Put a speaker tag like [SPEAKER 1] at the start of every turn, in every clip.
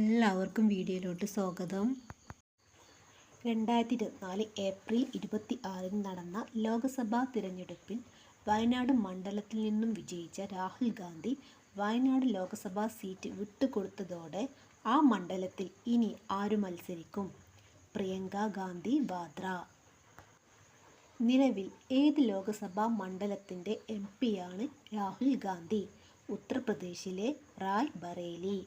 [SPEAKER 1] എല്ലാവർക്കും വീഡിയോയിലോട്ട് സ്വാഗതം രണ്ടായിരത്തി ഇരുപത്തിനാല് ഏപ്രിൽ ഇരുപത്തി ആറിന് നടന്ന ലോക്സഭാ തിരഞ്ഞെടുപ്പിൽ വയനാട് മണ്ഡലത്തിൽ നിന്നും വിജയിച്ച രാഹുൽ ഗാന്ധി വയനാട് ലോക്സഭാ സീറ്റ് വിട്ടുകൊടുത്തതോടെ ആ മണ്ഡലത്തിൽ ഇനി ആര് മത്സരിക്കും പ്രിയങ്ക ഗാന്ധി വാദ്ര നിലവിൽ ഏത് ലോക്സഭാ മണ്ഡലത്തിൻ്റെ എം പിയാണ് രാഹുൽ ഗാന്ധി ഉത്തർപ്രദേശിലെ റായ് ബറേലി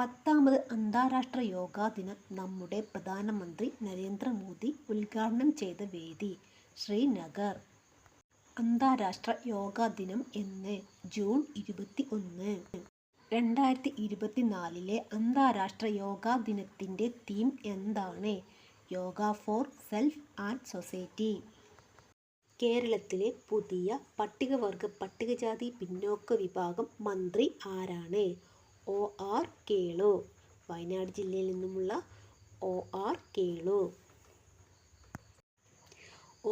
[SPEAKER 1] പത്താമത് അന്താരാഷ്ട്ര യോഗാ ദിനം നമ്മുടെ പ്രധാനമന്ത്രി നരേന്ദ്രമോദി ഉദ്ഘാടനം ചെയ്ത വേദി ശ്രീനഗർ അന്താരാഷ്ട്ര യോഗാ ദിനം എന്ന് ജൂൺ ഇരുപത്തി ഒന്ന് രണ്ടായിരത്തി നാലിലെ അന്താരാഷ്ട്ര യോഗാ ദിനത്തിൻ്റെ തീം എന്താണ് yoga for self and society കേരളത്തിലെ പുതിയ പട്ടികവർഗ പട്ടികജാതി പിന്നോക്ക വിഭാഗം മന്ത്രി ആരാണ് ഒ ആർ കേളു വയനാട് ജില്ലയിൽ നിന്നുമുള്ള O R Kelu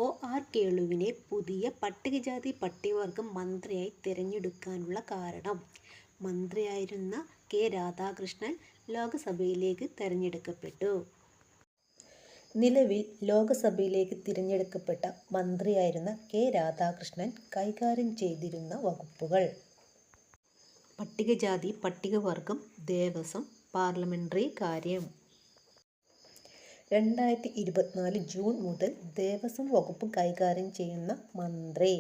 [SPEAKER 1] O R കേളുവിനെ പുതിയ പട്ടികജാതി പട്ടികവർഗ മന്ത്രിയായി തിരഞ്ഞെടുക്കാനുള്ള കാരണം മന്ത്രിയായിരുന്ന കെ രാധാകൃഷ്ണൻ ലോകസഭയിലേക്ക് തിരഞ്ഞെടുക്കപ്പെട്ടു നിലവിൽ ലോകസഭയിലേക്ക് തിരഞ്ഞെടുക്കപ്പെട്ട മന്ത്രിയായിരുന്ന കെ രാധാകൃഷ്ണൻ കൈകാര്യം ചെയ്തിരുന്ന വകുപ്പുകൾ പട്ടികജാതി പട്ടികവർഗം ദേവസ്വം പാർലമെൻ്ററി കാര്യം രണ്ടായിരത്തി ഇരുപത്തിനാല് ജൂൺ മുതൽ ദേവസ്വം വകുപ്പ് കൈകാര്യം ചെയ്യുന്ന മന്ത്രി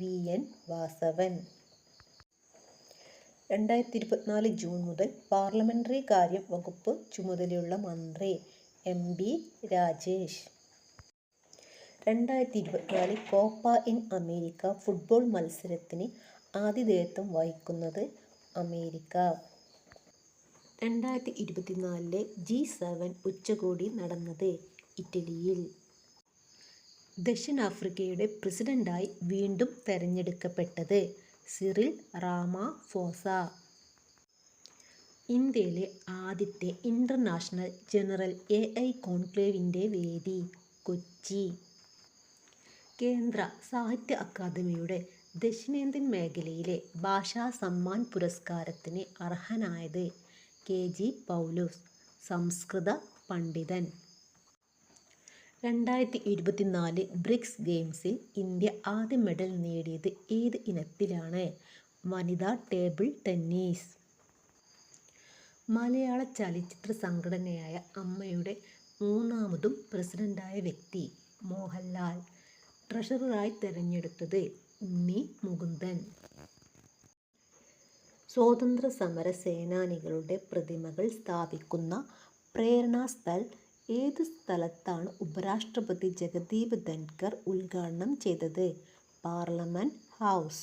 [SPEAKER 1] വി എൻ വാസവൻ രണ്ടായിരത്തി ഇരുപത്തിനാല് ജൂൺ മുതൽ പാർലമെൻ്ററി കാര്യം വകുപ്പ് ചുമതലയുള്ള മന്ത്രി എം ബി രാജേഷ് രണ്ടായിരത്തി ഇരുപത്തിനാല് കോപ്പ ഇൻ അമേരിക്ക ഫുട്ബോൾ മത്സരത്തിന് ആതിഥേയത്വം വഹിക്കുന്നത് അമേരിക്ക രണ്ടായിരത്തി ഇരുപത്തിനാലിലെ ജി സെവൻ ഉച്ചകോടി നടന്നത് ഇറ്റലിയിൽ ദക്ഷിണാഫ്രിക്കയുടെ പ്രസിഡന്റായി വീണ്ടും തെരഞ്ഞെടുക്കപ്പെട്ടത് സിറിൽ റാമ ഫോസ ഇന്ത്യയിലെ ആദ്യത്തെ ഇൻ്റർനാഷണൽ ജനറൽ എ ഐ കോൺക്ലേവിൻ്റെ വേദി കൊച്ചി കേന്ദ്ര സാഹിത്യ അക്കാദമിയുടെ ദക്ഷിണേന്ത്യൻ മേഖലയിലെ ഭാഷാ സമ്മാൻ പുരസ്കാരത്തിന് അർഹനായത് കെ ജി പൗലൂസ് സംസ്കൃത പണ്ഡിതൻ രണ്ടായിരത്തി ഇരുപത്തിനാല് ബ്രിക്സ് ഗെയിംസിൽ ഇന്ത്യ ആദ്യ മെഡൽ നേടിയത് ഏത് ഇനത്തിലാണ് വനിതാ ടേബിൾ ടെന്നീസ് മലയാള ചലച്ചിത്ര സംഘടനയായ അമ്മയുടെ മൂന്നാമതും പ്രസിഡൻ്റായ വ്യക്തി മോഹൻലാൽ ട്രഷററായി തിരഞ്ഞെടുത്തത് ഉണ്ണി മുകുന്ദൻ സ്വാതന്ത്ര്യ സമര സേനാനികളുടെ പ്രതിമകൾ സ്ഥാപിക്കുന്ന പ്രേരണാസ്ഥൽ ഏത് സ്ഥലത്താണ് ഉപരാഷ്ട്രപതി ജഗദീപ് ധൻകർ ഉദ്ഘാടനം ചെയ്തത് പാർലമെൻറ്റ് ഹൗസ്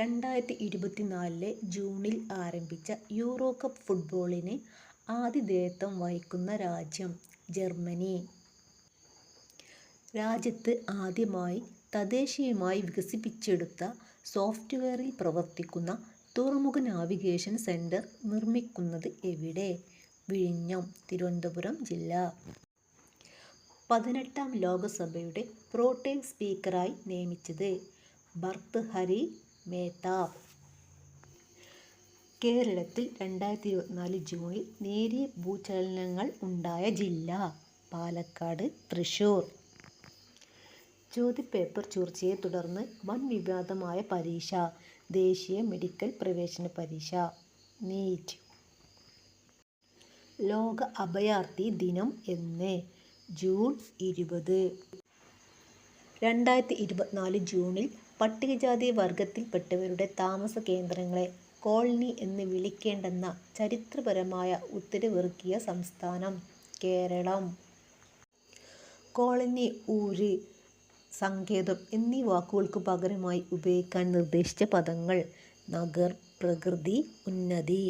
[SPEAKER 1] രണ്ടായിരത്തി ഇരുപത്തിനാലിലെ ജൂണിൽ ആരംഭിച്ച യൂറോ കപ്പ് ഫുട്ബോളിന് ആതിഥേയത്വം വഹിക്കുന്ന രാജ്യം ജർമ്മനി രാജ്യത്ത് ആദ്യമായി തദ്ദേശീയമായി വികസിപ്പിച്ചെടുത്ത സോഫ്റ്റ്വെയറിൽ പ്രവർത്തിക്കുന്ന തുറമുഖ നാവിഗേഷൻ സെൻറ്റർ നിർമ്മിക്കുന്നത് എവിടെ വിഴിഞ്ഞം തിരുവനന്തപുരം ജില്ല പതിനെട്ടാം ലോകസഭയുടെ പ്രോട്ടേം സ്പീക്കറായി നിയമിച്ചത് ഹരി മേത്ത കേരളത്തിൽ രണ്ടായിരത്തി ഇരുപത്തിനാല് ജൂണിൽ നേരിയ ഭൂചലനങ്ങൾ ഉണ്ടായ ജില്ല പാലക്കാട് തൃശ്ശൂർ ജ്യോതി ചോർച്ചയെ തുടർന്ന് വൻ വിവാദമായ പരീക്ഷ ദേശീയ മെഡിക്കൽ പ്രവേശന പരീക്ഷ നീറ്റ് ലോക അഭയാർത്ഥി ദിനം എന്ന് ജൂൺ ഇരുപത് രണ്ടായിരത്തി ഇരുപത്തിനാല് ജൂണിൽ പട്ടികജാതി വർഗത്തിൽപ്പെട്ടവരുടെ താമസ കേന്ദ്രങ്ങളെ കോളനി എന്ന് വിളിക്കേണ്ടെന്ന ചരിത്രപരമായ ഉത്തരവിറക്കിയ സംസ്ഥാനം കേരളം കോളനി ഊര് സങ്കേതം എന്നീ വാക്കുകൾക്ക് പകരമായി ഉപയോഗിക്കാൻ നിർദ്ദേശിച്ച പദങ്ങൾ നഗർ പ്രകൃതി ഉന്നതി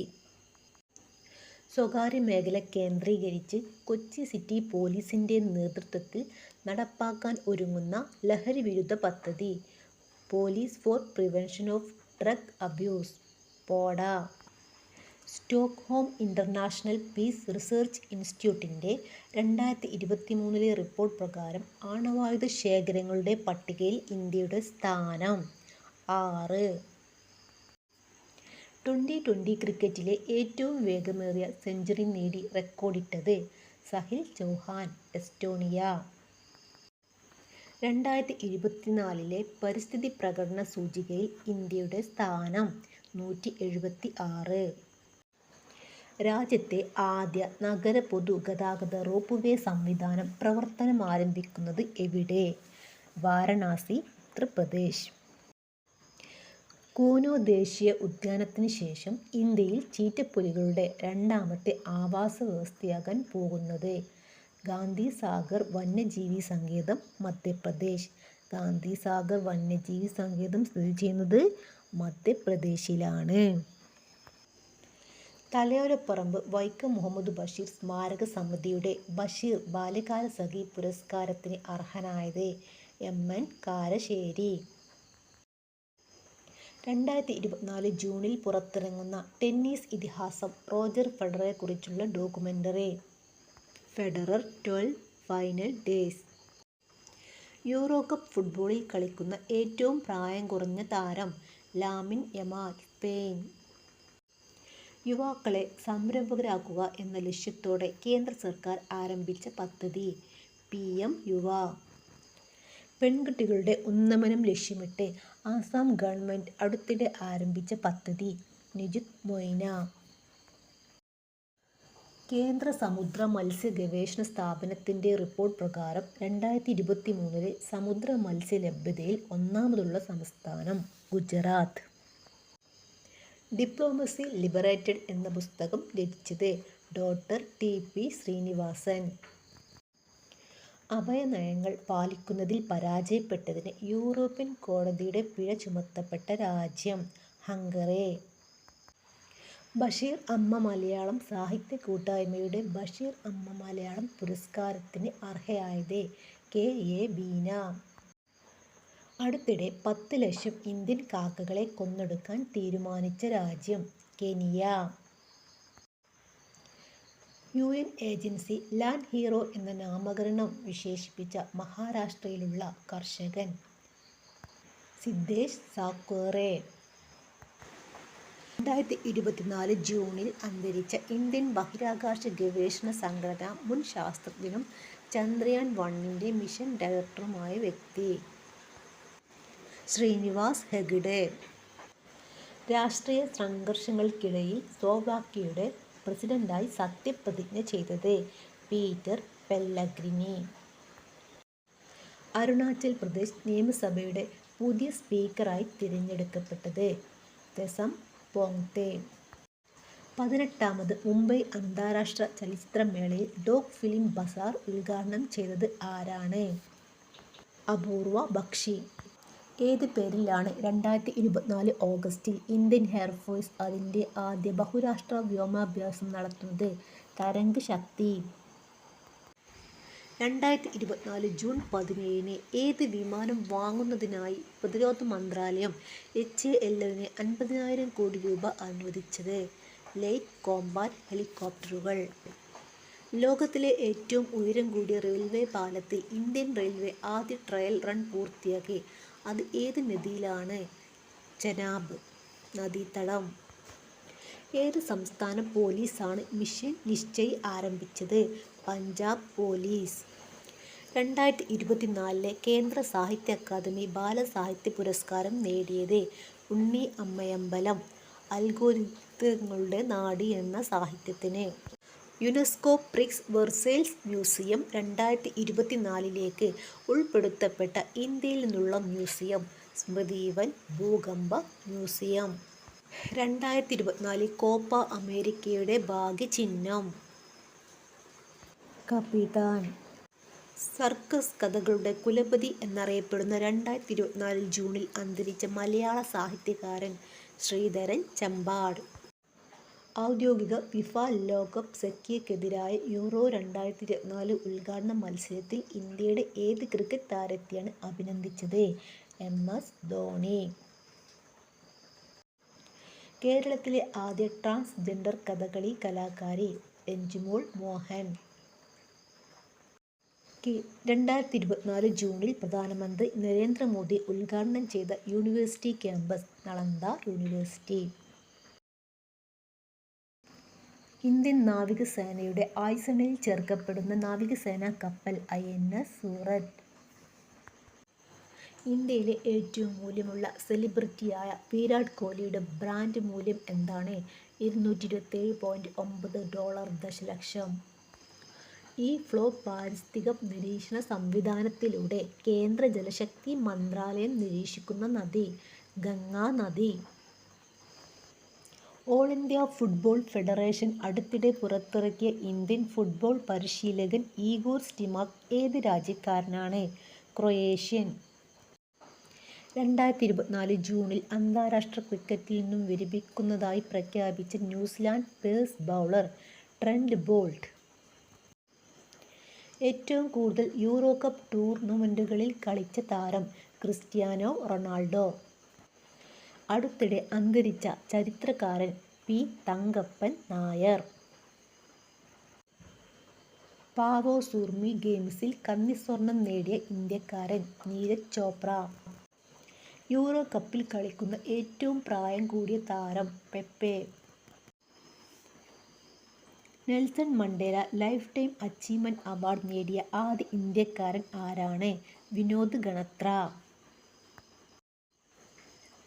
[SPEAKER 1] സ്വകാര്യ മേഖല കേന്ദ്രീകരിച്ച് കൊച്ചി സിറ്റി പോലീസിൻ്റെ നേതൃത്വത്തിൽ നടപ്പാക്കാൻ ഒരുങ്ങുന്ന ലഹരി വിരുദ്ധ പദ്ധതി police for prevention of drug abuse PODA Stockholm international peace research ഇൻസ്റ്റിറ്റ്യൂട്ടിൻ്റെ രണ്ടായിരത്തി ഇരുപത്തി മൂന്നിലെ റിപ്പോർട്ട് പ്രകാരം ആണവായുധ ശേഖരങ്ങളുടെ പട്ടികയിൽ ഇന്ത്യയുടെ സ്ഥാനം ആറ് ട്വൻ്റി ട്വൻ്റി ക്രിക്കറ്റിലെ ഏറ്റവും വേഗമേറിയ സെഞ്ചുറി നേടി റെക്കോർഡിട്ടത് സഹിൽ ചൗഹാൻ എസ്റ്റോണിയ രണ്ടായിരത്തി ഇരുപത്തിനാലിലെ പരിസ്ഥിതി പ്രകടന സൂചികയിൽ ഇന്ത്യയുടെ സ്ഥാനം നൂറ്റി എഴുപത്തി ആറ് രാജ്യത്തെ ആദ്യ നഗര പൊതുഗതാഗത റോപ്പുവേ സംവിധാനം പ്രവർത്തനം ആരംഭിക്കുന്നത് എവിടെ വാരണാസി ഉത്തർപ്രദേശ് കൂനോ ദേശീയ ഉദ്യാനത്തിന് ശേഷം ഇന്ത്യയിൽ ചീറ്റപ്പുലികളുടെ രണ്ടാമത്തെ ആവാസ വ്യവസ്ഥയാകാൻ പോകുന്നത് ഗാന്ധി സാഗർ വന്യജീവി സങ്കേതം മധ്യപ്രദേശ് ഗാന്ധി സാഗർ വന്യജീവി സങ്കേതം സ്ഥിതി ചെയ്യുന്നത് മധ്യപ്രദേശിലാണ് തലയോരപ്പറമ്പ് വൈക്കം മുഹമ്മദ് ബഷീർ സ്മാരക സമിതിയുടെ ബഷീർ ബാല്യകാല സഖി പുരസ്കാരത്തിന് അർഹനായത് എം എൻ കാരശ്ശേരി രണ്ടായിരത്തി ഇരുപത്തിനാല് ജൂണിൽ പുറത്തിറങ്ങുന്ന ടെന്നീസ് ഇതിഹാസം റോജർ കുറിച്ചുള്ള documentary Federer twelve final days euro cup ഫുട്ബോളിൽ കളിക്കുന്ന ഏറ്റവും പ്രായം കുറഞ്ഞ താരം ലാമിൻ യമാൽ സ്പെയിൻ യുവാക്കളെ സംരംഭകരാക്കുക എന്ന ലക്ഷ്യത്തോടെ കേന്ദ്ര സർക്കാർ ആരംഭിച്ച പദ്ധതി പി എം യുവ പെൺകുട്ടികളുടെ ഉന്നമനം ലക്ഷ്യമിട്ട് ആസാം ഗവൺമെൻറ് അടുത്തിടെ ആരംഭിച്ച പദ്ധതി നിജിത് മൊയ്ന കേന്ദ്ര സമുദ്ര മത്സ്യ ഗവേഷണ സ്ഥാപനത്തിൻ്റെ റിപ്പോർട്ട് പ്രകാരം രണ്ടായിരത്തി ഇരുപത്തി മൂന്നിലെ സമുദ്ര മത്സ്യ ലഭ്യതയിൽ ഒന്നാമതുള്ള സംസ്ഥാനം ഗുജറാത്ത് ഡിപ്ലോമസി ലിബറേറ്റഡ് എന്ന പുസ്തകം രചിച്ചത് ഡോക്ടർ ടി പി ശ്രീനിവാസൻ അഭയനയങ്ങൾ പാലിക്കുന്നതിൽ പരാജയപ്പെട്ടതിന് യൂറോപ്യൻ കോടതിയുടെ പിഴ ചുമത്തപ്പെട്ട രാജ്യം ഹംഗറി ബഷീർ അമ്മ മലയാളം സാഹിത്യ കൂട്ടായ്മയുടെ ബഷീർ അമ്മ മലയാളം പുരസ്കാരത്തിന് അർഹയായത് കെ എ ബീന അടുത്തിടെ പത്ത് ലക്ഷം ഇന്ത്യൻ കാക്കകളെ കൊന്നൊടുക്കാൻ തീരുമാനിച്ച രാജ്യം Kenya U N agency land hero എന്ന നാമകരണം വിശേഷിപ്പിച്ച മഹാരാഷ്ട്രയിലുള്ള കർഷകൻ സിദ്ദേശ് സാക്വേറെ രണ്ടായിരത്തി ഇരുപത്തിനാല് ജൂണിൽ അന്തരിച്ച ഇന്ത്യൻ ബഹിരാകാശ ഗവേഷണ സംഘടന മുൻ ശാസ്ത്രജ്ഞനും ചന്ദ്രയാൻ വണ്ണിൻ്റെ മിഷൻ ഡയറക്ടറുമായ വ്യക്തി ശ്രീനിവാസ് ഹെഗ്ഡെ രാഷ്ട്രീയ സംഘർഷങ്ങൾക്കിടയിൽ സ്ലോവാക്കിയുടെ പ്രസിഡന്റായി സത്യപ്രതിജ്ഞ ചെയ്തത് പീറ്റർ പെല്ലഗ്രിനി അരുണാചൽ പ്രദേശ് നിയമസഭയുടെ പുതിയ സ്പീക്കറായി തിരഞ്ഞെടുക്കപ്പെട്ടത് തെസം പോങ്തെ പതിനെട്ടാമത് മുംബൈ അന്താരാഷ്ട്ര ചലച്ചിത്രമേളയിൽ ഡോഗ് ഫിലിം ബസാർ ഉദ്ഘാടനം ചെയ്തത് ആരാണ് അപൂർവ ബക്ഷി ഏത് പേരിലാണ് രണ്ടായിരത്തി ഇരുപത്തിനാല് ഓഗസ്റ്റിൽ ഇന്ത്യൻ എയർഫോഴ്സ് അതിൻ്റെ ആദ്യ ബഹുരാഷ്ട്ര വ്യോമാഭ്യാസം നടത്തുന്നത് തരംഗ് ശക്തി രണ്ടായിരത്തി ഇരുപത്തിനാല് ജൂൺ പതിനേഴിന് ഏത് വിമാനം വാങ്ങുന്നതിനായി പ്രതിരോധ മന്ത്രാലയം എച്ച് എല്ലിന് അൻപതിനായിരം കോടി രൂപ അനുവദിച്ചത് ലൈറ്റ് കോമ്പാറ്റ് ഹെലികോപ്റ്ററുകൾ ലോകത്തിലെ ഏറ്റവും ഉയരം കൂടിയ റെയിൽവേ പാലത്തിൽ ഇന്ത്യൻ റെയിൽവേ ആദ്യ ട്രയൽ റൺ പൂർത്തിയാക്കി അത് ഏത് നദിയിലാണ് ചെനാബ് നദീതടം ഏത് സംസ്ഥാന പോലീസാണ് മിഷൻ നിശ്ചയ് ആരംഭിച്ചത് പഞ്ചാബ് പോലീസ് രണ്ടായിരത്തി ഇരുപത്തിനാലിലെ കേന്ദ്ര സാഹിത്യ അക്കാദമി ബാലസാഹിത്യ പുരസ്കാരം നേടിയത് ഉണ്ണി അമ്മയമ്പലം അൽഗോരിതങ്ങളുടെ നാടി എന്ന സാഹിത്യത്തിന് യുനെസ്കോ പ്രിക്സ് വെർസേൽസ് മ്യൂസിയം രണ്ടായിരത്തി ഇരുപത്തിനാലിലേക്ക് ഉൾപ്പെടുത്തപ്പെട്ട ഇന്ത്യയിൽ നിന്നുള്ള മ്യൂസിയം സ്മൃതിവൻ ഭൂകമ്പ മ്യൂസിയം രണ്ടായിരത്തി ഇരുപത്തിനാലിൽ കോപ്പ അമേരിക്കയുടെ ചിഹ്നം കപിതാൻ സർക്കസ് കഥകളുടെ കുലപതി എന്നറിയപ്പെടുന്ന രണ്ടായിരത്തി ഇരുപത്തിനാല് ജൂണിൽ അന്തരിച്ച മലയാള സാഹിത്യകാരൻ ശ്രീധരൻ ചമ്പാട് ഔദ്യോഗിക ഫിഫ ലോകകപ്പ് സെക്കിയക്കെതിരായ യൂറോ രണ്ടായിരത്തി ഇരുപത്തിനാല് ഉദ്ഘാടന മത്സരത്തിൽ ഇന്ത്യയുടെ ഏത് ക്രിക്കറ്റ് താരത്തെയാണ് അഭിനന്ദിച്ചത് എം എസ് ധോണി കേരളത്തിലെ ആദ്യ ട്രാൻസ്ജെൻഡർ കഥകളി കലാകാരി എൻജിമോൾ മോഹൻ രണ്ടായിരത്തി ഇരുപത്തിനാല് ജൂണിൽ പ്രധാനമന്ത്രി നരേന്ദ്രമോദി ഉദ്ഘാടനം ചെയ്ത university campus Nalanda university Indian നാവികസേനയുടെ ആയുസണിൽ ചേർക്കപ്പെടുന്ന നാവികസേനാ കപ്പൽ ഐ എൻ എസ് സൂറത്ത് ഇന്ത്യയിലെ ഏറ്റവും മൂല്യമുള്ള സെലിബ്രിറ്റിയായ വിരാട് കോഹ്ലിയുടെ ബ്രാൻഡ് മൂല്യം എന്താണ് ഇരുന്നൂറ്റി ഇരുപത്തേഴ് പോയിൻറ്റ് ഒമ്പത് ഡോളർ ദശലക്ഷം ഈ ഫ്ലോ പാരിസ്ഥിതിക നിരീക്ഷണ സംവിധാനത്തിലൂടെ കേന്ദ്ര ജലശക്തി മന്ത്രാലയം നിരീക്ഷിക്കുന്ന നദി ഗംഗാ നദി ഓൾ ഇന്ത്യ ഫുട്ബോൾ ഫെഡറേഷൻ അടുത്തിടെ പുറത്തിറക്കിയ ഇന്ത്യൻ ഫുട്ബോൾ പരിശീലകൻ ഈഗോർ സ്റ്റിമാക് ഏത് രാജ്യക്കാരനാണ് ക്രൊയേഷ്യൻ രണ്ടായിരത്തി ഇരുപത്തിനാല് ജൂണിൽ അന്താരാഷ്ട്ര ക്രിക്കറ്റിൽ നിന്നും വിരമിക്കുന്നതായി പ്രഖ്യാപിച്ച New Zealand pace bowler Trent Boult ഏറ്റവും കൂടുതൽ യൂറോ കപ്പ് ടൂർണമെൻറ്റുകളിൽ കളിച്ച താരം ക്രിസ്ത്യാനോ റൊണാൾഡോ അടുത്തിടെ അന്തരിച്ച ചരിത്രകാരൻ പി തങ്കപ്പൻ നായർ സൂർമി ഗെയിംസിൽ കന്നിസ്വർണം നേടിയ ഇന്ത്യക്കാരൻ നീരജ് ചോപ്ര യൂറോ കപ്പിൽ കളിക്കുന്ന ഏറ്റവും പ്രായം കൂടിയ താരം Pepe Nelson Mandela lifetime achievement award നേടിയ ആദ്യ ഇന്ത്യക്കാരൻ ആരാണ് വിനോദ് ഗണത്ര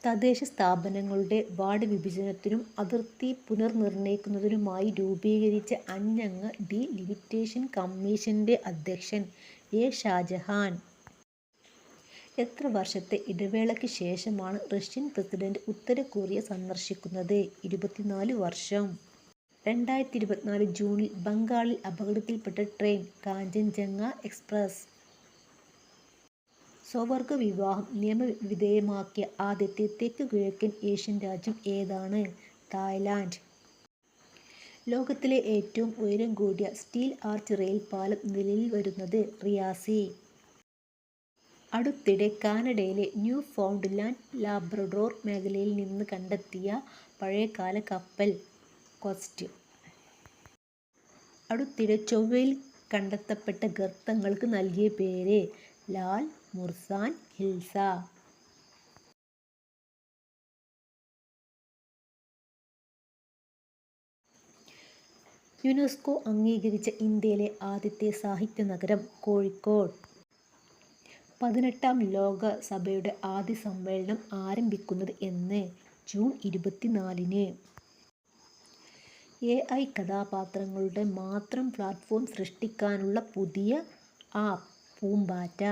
[SPEAKER 1] തദ്ദേശ സ്ഥാപനങ്ങളുടെ വാർഡ് വിഭജനത്തിനും അതിർത്തി പുനർനിർണയിക്കുന്നതിനുമായി രൂപീകരിച്ച അഞ്ചംഗ ഡിലിമിറ്റേഷൻ കമ്മീഷൻ്റെ അധ്യക്ഷൻ എ ഷാജഹാൻ എത്ര വർഷത്തെ ഇടവേളയ്ക്ക് ശേഷമാണ് റഷ്യൻ പ്രസിഡന്റ് ഉത്തര കൊറിയ സന്ദർശിക്കുന്നത് ഇരുപത്തിനാല് വർഷം രണ്ടായിരത്തി ഇരുപത്തിനാല് ജൂണിൽ ബംഗാളിൽ അപകടത്തിൽപ്പെട്ട ട്രെയിൻ കാഞ്ചൻജംഗ എക്സ്പ്രസ് സ്വവർഗ വിവാഹം നിയമവിധേയമാക്കിയ ആദ്യത്തെ തെക്ക് കിഴക്കൻ ഏഷ്യൻ രാജ്യം ഏതാണ് തായ്ലാൻഡ് ലോകത്തിലെ ഏറ്റവും ഉയരം കൂടിയ സ്റ്റീൽ ആർച്ച് റെയിൽ പാലം നിലയിൽ വരുന്നത് റിയാസി അടുത്തിടെ കാനഡയിലെ ന്യൂ ഫൗണ്ട് ലാൻഡ് ലാബ്രഡോർ മേഖലയിൽ നിന്ന് കണ്ടെത്തിയ പഴയകാല കപ്പൽ കൊസ്റ്റ് അടുത്തിടെ ചൊവ്വയിൽ കണ്ടെത്തപ്പെട്ട ഗർത്തങ്ങൾക്ക് നൽകിയ പേര് ലാൽ മുർസാൻ ഹിൽസ യുനെസ്കോ അംഗീകരിച്ച ഇന്ത്യയിലെ ആദ്യത്തെ സാഹിത്യ നഗരം കോഴിക്കോട് പതിനെട്ടാം ലോകസഭയുടെ ആദ്യ സമ്മേളനം ആരംഭിക്കുന്നത് എന്ന് ജൂൺ ഇരുപത്തിനാലിന് എ ഐ കഥാപാത്രങ്ങളുടെ മാത്രം പ്ലാറ്റ്ഫോം സൃഷ്ടിക്കാനുള്ള പുതിയ ആപ്പ് പൂമ്പാറ്റ